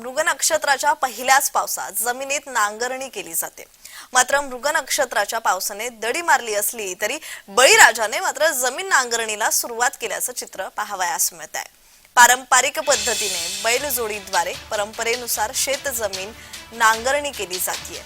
मृग नक्षत्राच्या पहिल्याच पावसात जमिनीत नांगरणी केली जाते. मात्र मृग नक्षत्राच्या पावसाने दडी मारली असली तरी बळीराजाने मात्र जमीन नांगरणीला सुरुवात केल्याचं चित्र पाहावयास मिळत आहे पारंपरिक पद्धतीने बैलजोडीद्वारे परंपरेनुसार शेत जमीन नांगरणी केली जाते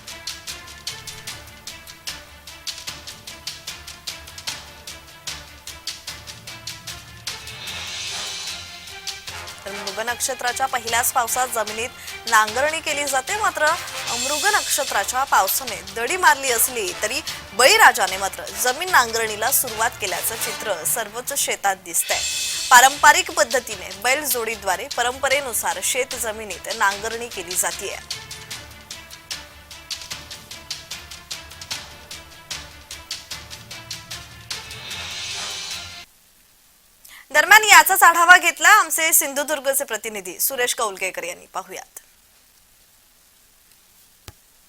तर मृग नक्षत्राच्या पहिल्याच पावसात जमिनीत नांगरणी केली जाते. मात्र मृग नक्षत्राच्या पावसाने दडी मारली असली तरी बळीराजाने मात्र जमीन नांगरणीला सुरुवात केल्याचं चित्र सर्वच शेतात दिसतंय. पारंपरिक पद्धतीने बैल जोडीद्वारे परंपरेनुसार शेत जमिनीत नांगरणी केली जाते दरम्यान याचाच आढावा घेतला आमचे सिंधुदुर्गचे प्रतिनिधी सुरेश कौलकेकर यांनी. पाहुयात.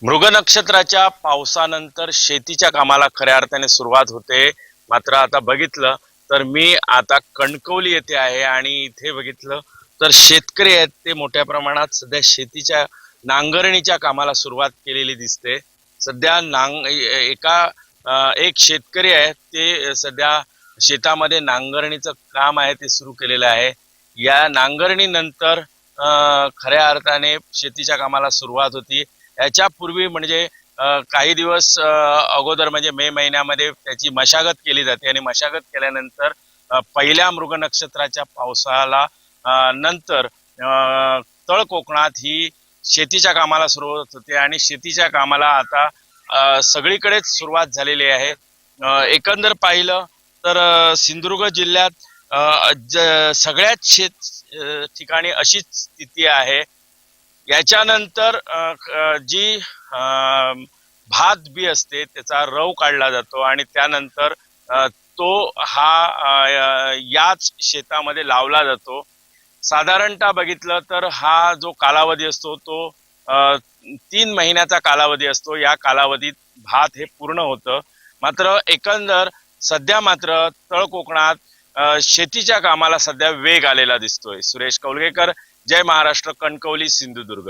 मृग नक्षत्राच्या पावसानंतर शेतीच्या कामाला खऱ्या अर्थाने सुरुवात होते. मात्र आता बघितलं तर मी आता कणकवली येथे आहे आणि इथे बघितलं तर शेतकरी आहेत ते मोठ्या प्रमाणात सध्या शेतीच्या नांगरणीच्या कामाला सुरुवात केलेली दिसते. सध्या नांग एका एक शेतकरी आहे ते सध्या शेतामध्ये नांगरणीचं काम आहे ते सुरू केलेलं आहे. या नांगरणीनंतर खऱ्या अर्थाने शेतीच्या कामाला सुरुवात होती. याच्यापूर्वी म्हणजे काही दिवस अगोदर म्हणजे मे महिन्यामध्ये त्याची मशागत केली जाते आणि मशागत केल्यानंतर पहिल्या मृग नक्षत्राच्या पावसाला नंतर तळ कोकणात ही शेतीच्या कामाला सुरुवात होते आणि शेतीच्या कामाला आता सगळीकडेच सुरुवात झालेली आहे. एकंदर पाहिलं तर सिंधुदुर्ग जिल्ह्यात ज- सगळ्याच शेत ठिकाणी अशीच स्थिती आहे. याच्यानंतर जी भात बी असते त्याचा रव काढला जातो आणि त्यानंतर तो हा याच शेतामध्ये लावला जातो. साधारणतः बघितलं तर हा जो कालावधी असतो तो तीन महिन्याचा कालावधी असतो. या कालावधीत भात हे पूर्ण होतं. मात्र एकंदर सध्या मात्र तळ कोकणात शेतीच्या कामाला सध्या वेग आलेला दिसतोय. सुरेश कौलगेकर जय महाराष्ट्र कणकवली सिंधुदुर्ग.